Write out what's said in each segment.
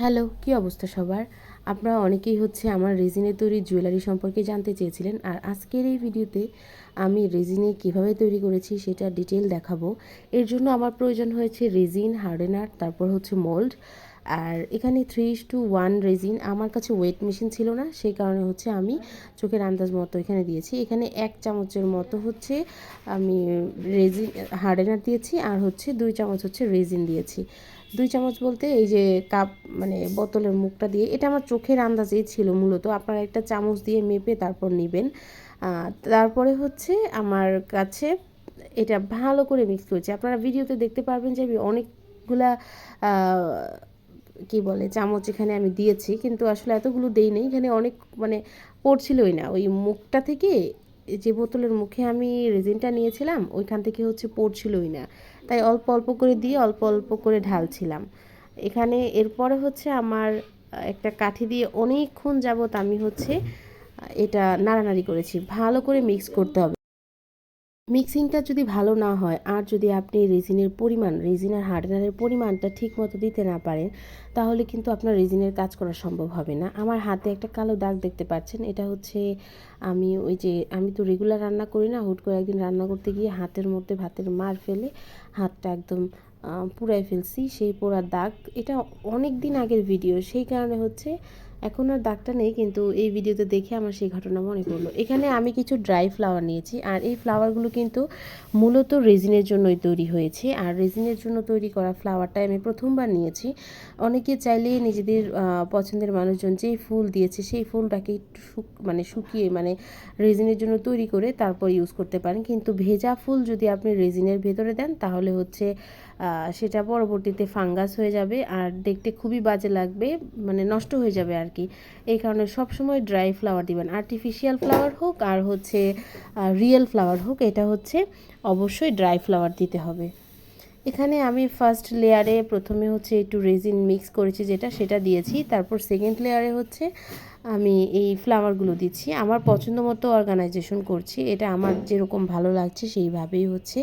Hello, কী অবস্থা সবার? আপনারা অনেকেই হচ্ছে আমার রেজিনে তৈরি জুয়েলারি সম্পর্কে জানতে চেয়েছিলেন আর আজকের এই ভিডিওতে আমি রেজিনে কীভাবে তৈরি করেছি সেটা ডিটেল দেখাবো। এর জন্য আমার প্রয়োজন হয়েছে রেজিন হার্ডেনার, তারপর হচ্ছে মোল্ড আর এখানে থ্রি টু ওয়ান রেজিন আমার কাছে ওয়েট মেশিন ছিল না, সেই কারণে হচ্ছে আমি চোখের আন্দাজ মতো এখানে দিয়েছি। এখানে এক চামচের মতো হচ্ছে আমি রেজিন হার্ডেনার দিয়েছি আর হচ্ছে দুই চামচ হচ্ছে রেজিন দিয়েছি। দুই চামচ বলতে এই যে কাপ মানে বোতলের মুখটা দিয়ে, এটা আমার চোখের আন্দাজেই ছিল মূলত। আপনারা একটা চামচ দিয়ে মেপে তারপর নেবেন। তারপরে হচ্ছে আমার কাছে এটা ভালো করে মিক্স করেছি। আপনারা ভিডিওতে দেখতে পারবেন যে আমি অনেকগুলা কি বলে, চামচ এখানে আমি দিয়েছি, কিন্তু আসলে এতগুলো দেই নেই। এখানে অনেক মানে পড়ছিলই না। ওই মুখটা থেকে যে বোতলের মুখে আমি রেজিনটা নিয়েছিলাম, ওইখান থেকে হচ্ছে পড়ছিলই না। তাই অল্প অল্প করে দিয়ে অল্প অল্প করে ঢালছিলাম। এখানে এরপরে হচ্ছে আমার একটা কাঠি দিয়ে অনেকক্ষণ যাবত আমি হচ্ছে এটা নাড়ানাড়ি করেছি। ভালো করে মিক্স করতে হবে। মিক্সিংটা যদি ভালো না হয়, আর যদি আপনি রেজিনের পরিমাণ রেজিন আর হার্ডেনারের পরিমাণটা ঠিক মতো দিতে না পারেন, তাহলে কিন্তু আপনার রেজিনের কাজ করা সম্ভব হবে না। আমার হাতে একটা কালো দাগ দেখতে পাচ্ছেন, এটা হচ্ছে আমি ওই যে, আমি তো রেগুলার রান্না করি না, হুট করে একদিন রান্না করতে গিয়ে হাতের মধ্যে ভাতের মার ফেলে হাতটা একদম পুরাই ফেলছি, সেই পোড়া দাগ। এটা অনেক দিন আগের ভিডিও সেই কারণে হচ্ছে এখন আর দাগটা নেই, কিন্তু এই ভিডিওতে দেখে আমার সেই ঘটনা মনে পড়ল। এখানে আমি কিছু ড্রাই ফ্লাওয়ার নিয়েছি, আর এই ফ্লাওয়ারগুলো কিন্তু মূলত রেজিনের জন্যই তৈরি হয়েছে। আর রেজিনের জন্য তৈরি করা ফ্লাওয়ারটাই আমি প্রথমবার নিয়েছি। অনেকে চাইলে নিজেদের পছন্দের মানুষজন যেই ফুল দিয়েছে, সেই ফুলটাকে একটু মানে শুকিয়ে মানে রেজিনের জন্য তৈরি করে তারপর ইউজ করতে পারেন। কিন্তু ভেজা ফুল যদি আপনি রেজিনের ভেতরে দেন, তাহলে হচ্ছে সেটা পরবর্তীতে ফাঙ্গাস হয়ে যাবে, আর দেখতে খুবই বাজে লাগবে মানে নষ্ট হয়ে যাবে আর কি এই কারণে সবসময় ড্রাই ফ্লাওয়ার দিবেন। আর্টিফিশিয়াল ফ্লাওয়ার হোক আর হচ্ছে রিয়েল ফ্লাওয়ার হোক, এটা হচ্ছে অবশ্যই ড্রাই ফ্লাওয়ার দিতে হবে। এখানে আমি ফার্স্ট লেয়ারে প্রথমে হচ্ছে একটু রেজিন মিক্স করেছি যেটা, সেটা দিয়েছি। তারপর সেকেন্ড লেয়ারে হচ্ছে আমি এই ফ্লাওয়ারগুলো দিচ্ছি। আমার পছন্দ মতো অর্গানাইজেশন করছি। এটা আমার যেরকম ভালো লাগছে সেইভাবেই হচ্ছে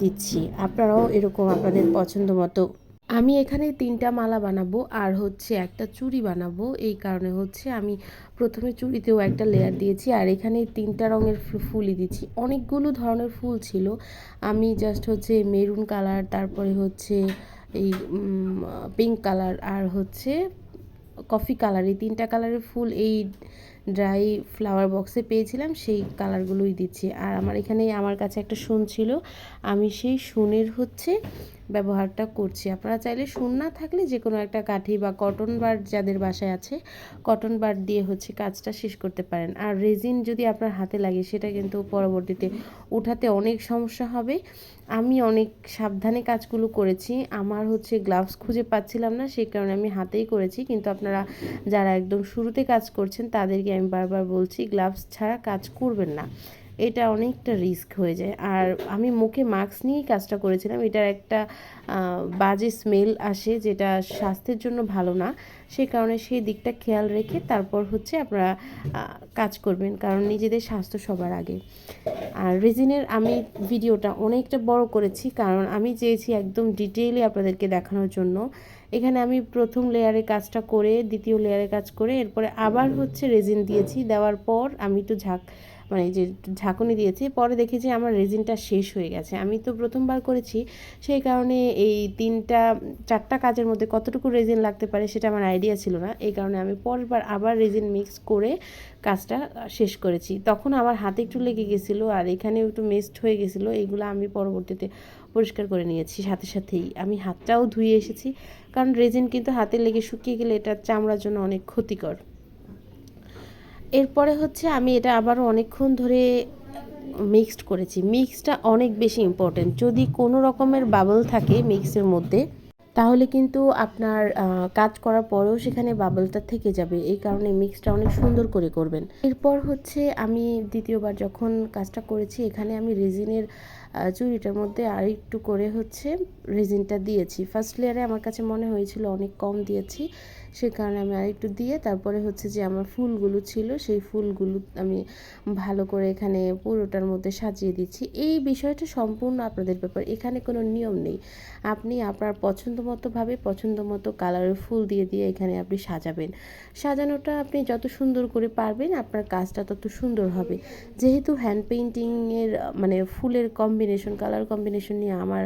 দিচ্ছি। আপনারাও এরকম আপনাদের পছন্দ মতো আমি এখানে তিনটা মালা বানাবো আর হচ্ছে একটা চুড়ি বানাবো। এই কারণে হচ্ছে আমি প্রথমে চুড়িতেও একটা লেয়ার দিয়েছি আর এখানে তিনটা রঙের ফুলই দিচ্ছি। অনেকগুলো ধরনের ফুল ছিল। আমি জাস্ট হচ্ছে মেরুন কালার তারপরে হচ্ছে এই পিঙ্ক কালার আর হচ্ছে কফি কালার এই তিনটা কালারের ফুল এই ড্রাই ফ্লাওয়ার বক্সে পেয়েছিলাম, সেই কালারগুলোই দিচ্ছি। আর আমার এখানে আমার কাছে একটা শুন ছিল, আমি সেই শুনের হচ্ছে ব্যবহারটা করছি। আপনারা চাইলে শুন না থাকলে যে কোনো একটা কাঠি বা কটন বার যাদের বাসায় আছে কটন বার দিয়ে হচ্ছে কাজটা শেষ করতে পারেন। আর রেজিন যদি আপনার হাতে লাগে, সেটা কিন্তু পরবর্তীতে উঠাতে অনেক সমস্যা হবে। আমি অনেক সাবধানে কাজগুলো করেছি। আমার হচ্ছে গ্লাভস খুঁজে পাচ্ছিলাম না, সেই কারণে আমি হাতেই করেছি। কিন্তু আপনারা যারা একদম শুরুতে কাজ করছেন, তাদেরকে আমি বারবার বলছি গ্লাভস ছাড়া কাজ করবেন না। এটা অনেকটা রিস্ক হয়ে যায়। আর আমি মুখে মাস্ক নিয়েই কাজটা করেছিলাম। এটার একটা বাজে স্মেল আসে যেটা স্বাস্থ্যের জন্য ভালো না। সে কারণে সেই দিকটা খেয়াল রেখে তারপর হচ্ছে আপনারা কাজ করবেন। কারণ নিজেদের স্বাস্থ্য সবার আগে। আর রেজিনের আমি ভিডিওটা অনেকটা বড় করেছি। কারণ আমি চেয়েছি একদম ডিটেইলি আপনাদেরকে দেখানোর জন্য। এখানে আমি প্রথম লেয়ারে কাজটা করে দ্বিতীয় লেয়ারে কাজ করে এরপরে আবার হচ্ছে রেজিন দিয়েছি। দেওয়ার পর আমি একটু ঝাঁক মানে যে ঝাঁকুনি দিয়েছি। পরে দেখেছি আমার রেজিনটা শেষ হয়ে গেছে। আমি তো প্রথমবার করেছি সেই কারণে এই তিনটা চারটা কাজের মধ্যে কতটুকু রেজিন লাগতে পারে সেটা আমার আইডিয়া ছিল না। এই কারণে আমি পরেরবার আবার রেজিন মিক্স করে কাজটা শেষ করেছি। তখন আমার হাতে একটু লেগে গেছিল আর এখানেও একটু মেস্ট হয়ে গেছিল। এইগুলো আমি পরবর্তীতে পরিষ্কার করে নিয়েছি সাথে সাথেই। আমি হাতটাও ধুয়ে এসেছি, কারণ রেজিন কিন্তু হাতে লেগে শুকিয়ে গেলে এটা চামড়ার জন্য অনেক ক্ষতিকর। এরপরে হচ্ছে আমি এটা আবারও অনেকক্ষণ ধরে মিক্সড করেছি। মিক্সটা অনেক বেশি ইম্পর্টেন্ট যদি কোনো রকমের বাবল থাকে মিক্সের মধ্যে তাহলে কিন্তু আপনার কাজ করার পরেও সেখানে বাবলটা থেকে যাবে। এই কারণে মিক্সটা অনেক সুন্দর করে করবেন। এরপর হচ্ছে আমি দ্বিতীয়বার যখন কাজটা করেছি, এখানে আমি রেজিনের চুড়িটার মধ্যে আর একটু করে হচ্ছে রেজিনটা দিয়েছি। ফার্স্ট লেয়ারে আমার কাছে মনে হয়েছিল অনেক কম দিয়েছি। সে কারণে আমি আরেকটু দিয়ে তারপরে হচ্ছে যে আমার ফুলগুলো ছিল, সেই ফুলগুলো আমি ভালো করে এখানে পুরোটার মধ্যে সাজিয়ে দিচ্ছি। এই বিষয়টা সম্পূর্ণ আপনাদের ব্যাপার, এখানে কোনো নিয়ম নেই। আপনি আপনার পছন্দ মতোভাবে পছন্দ মতো কালারের ফুল দিয়ে দিয়ে এখানে আপনি সাজাবেন। সাজানোটা আপনি যত সুন্দর করে পারবেন, আপনার কাজটা তত সুন্দর হবে। যেহেতু হ্যান্ড পেইন্টিংয়ের মানে ফুলের কম্বিনেশন কালার কম্বিনেশন নিয়ে আমার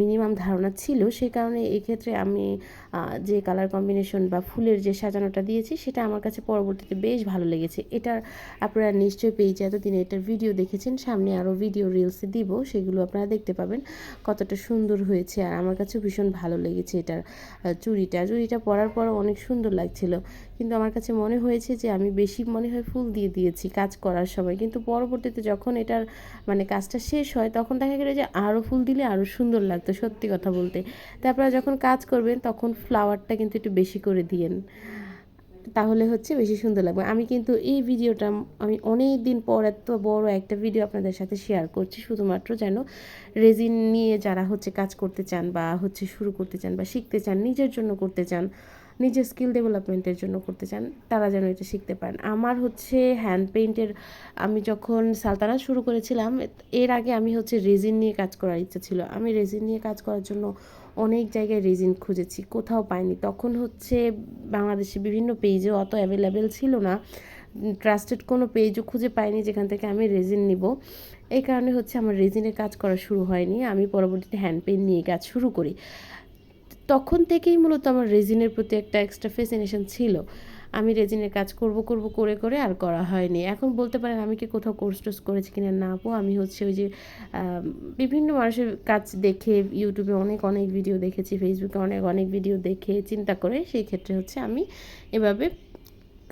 মিনিমাম ধারণা ছিল সেই কারণে এক্ষেত্রে আমি যে কালার কম্বিনেশন বা ফুলের যে সাজানোটা দিয়েছি, সেটা আমার কাছে পরবর্তীতে বেশ ভালো লেগেছে। এটার আপনারা নিশ্চয়ই পেয়েছে এতদিনে। এটার ভিডিও দেখেছেন, সামনে আরও ভিডিও রিলসে দিব, সেগুলো আপনারা দেখতে পাবেন কতটা সুন্দর হয়েছে আর আমার কাছে ভীষণ ভালো লেগেছে এটার চুড়িটা। চুড়িটা পরার পর অনেক সুন্দর লাগছিল। কিন্তু আমার কাছে মনে হয়েছে যে আমি বেশি মনে হয় ফুল দিয়ে দিয়েছি কাজ করার সময়। কিন্তু পরবর্তীতে যখন এটার মানে কাজটা শেষ হয়, তখন দেখা গেলো যে আরও ফুল দিলে আরও সুন্দর লাগতো সত্যি কথা বলতে। তারপরে যখন কাজ করবেন, তখন ফ্লাওয়ারটা কিন্তু একটু বেশি করে দিয়েন। তাহলে হচ্ছে বেশি সুন্দর লাগবে। আমি কিন্তু এই ভিডিওটা আমি অনেক দিন পর এত বড় একটা ভিডিও আপনাদের সাথে শেয়ার করছি, শুধুমাত্র যেন রেজিন নিয়ে যারা হচ্ছে কাজ করতে চান বা হচ্ছে শুরু করতে চান বা শিখতে চান, নিজের জন্য করতে চান, নিজের স্কিল ডেভেলপমেন্টের জন্য করতে চান, তারা যেন এটা শিখতে পারেন। আমার হচ্ছে হ্যান্ড পেইন্টের আমি যখন সালতানা শুরু করেছিলাম, এর আগে আমি হচ্ছে রেজিন নিয়ে কাজ করার ইচ্ছা ছিল। আমি রেজিন নিয়ে কাজ করার জন্য অনেক জায়গায় রেজিন খুঁজেছি, কোথাও পাইনি। তখন হচ্ছে বাংলাদেশে বিভিন্ন পেজে অত অ্যাভেলেবেল ছিল না। ট্রাস্টেড কোনো পেজও খুঁজে পাইনি যেখান থেকে আমি রেজিন নিব। এই কারণে হচ্ছে আমার রেজিনের কাজ করা শুরু হয়নি। আমি পরবর্তীতে হ্যান্ড পেন নিয়ে কাজ শুরু করি। তখন থেকেই মূলত আমার রেজিনের প্রতি একটা এক্সট্রা ফেসিনেশন ছিল। আমি রেজিনের কাজ করব করব, করে করে আর করা হয়নি। এখন বলতে পারেন আমি কি কোথাও কোর্স টোর্স করেছি কিনা না আপু আমি হচ্ছে ওই যে বিভিন্ন মানুষের কাজ দেখে ইউটিউবে অনেক অনেক ভিডিও দেখেছি ফেসবুকে অনেক অনেক ভিডিও দেখে চিন্তা করে সেই ক্ষেত্রে হচ্ছে আমি এভাবে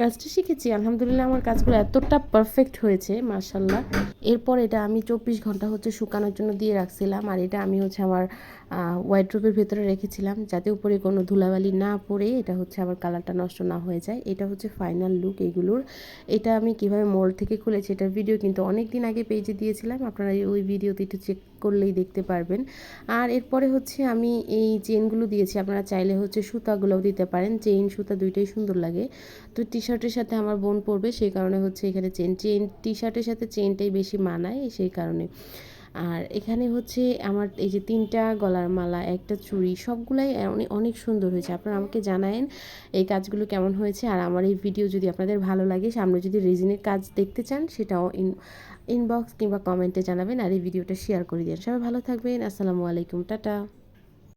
কাজটা শিখেছি। আলহামদুলিল্লাহ আমার কাজগুলো এতটা পারফেক্ট হয়েছে মার্শাল্লাহ এরপর এটা আমি চব্বিশ ঘণ্টা হচ্ছে শুকানোর জন্য দিয়ে রাখছিলাম। আর এটা আমি হচ্ছে আমার ওয়াইড্রোপের ভেতরে রেখেছিলাম যাতে উপরে কোনো ধুলাবালি না পড়ে, এটা হচ্ছে আবার কালারটা নষ্ট না হয়ে যায়। এটা হচ্ছে ফাইনাল লুক এগুলোর। এটা আমি কীভাবে মোল থেকে খুলেছি এটার ভিডিও কিন্তু অনেক দিন আগে পেজে দিয়েছিলাম, আপনারা ওই ভিডিওতে একটু চেক করলেই দেখতে পারবেন। আর এরপরে হচ্ছে আমি এই চেনগুলো দিয়েছি, আপনারা চাইলে হচ্ছে সুতাগুলোও দিতে পারেন। চেইন সুতা দুইটাই সুন্দর লাগে। তো টি শার্টের সাথে আমার বোন পরবে, সেই কারণে হচ্ছে এখানে চেন চেন টি শার্টের সাথে চেনটাই বেশি মানায়, সেই কারণে। আর এখানে হচ্ছে আমার এই যে তিনটা গলার মালা, একটা চুড়ি, সবগুলাই অনেক সুন্দর হয়েছে। আপনারা আমাকে জানায়েন এই কাজগুলো কেমন হয়েছে। আর আমার এই ভিডিও যদি আপনাদের ভালো লাগে, সামনে যদি রেজিনের কাজ দেখতে চান, সেটাও ইন ইনবক্স কিংবা কমেন্টে জানাবেন আর এই ভিডিওটা শেয়ার করে দিন সবাই ভালো থাকবেন। আসসালামু আলাইকুম। টাটা।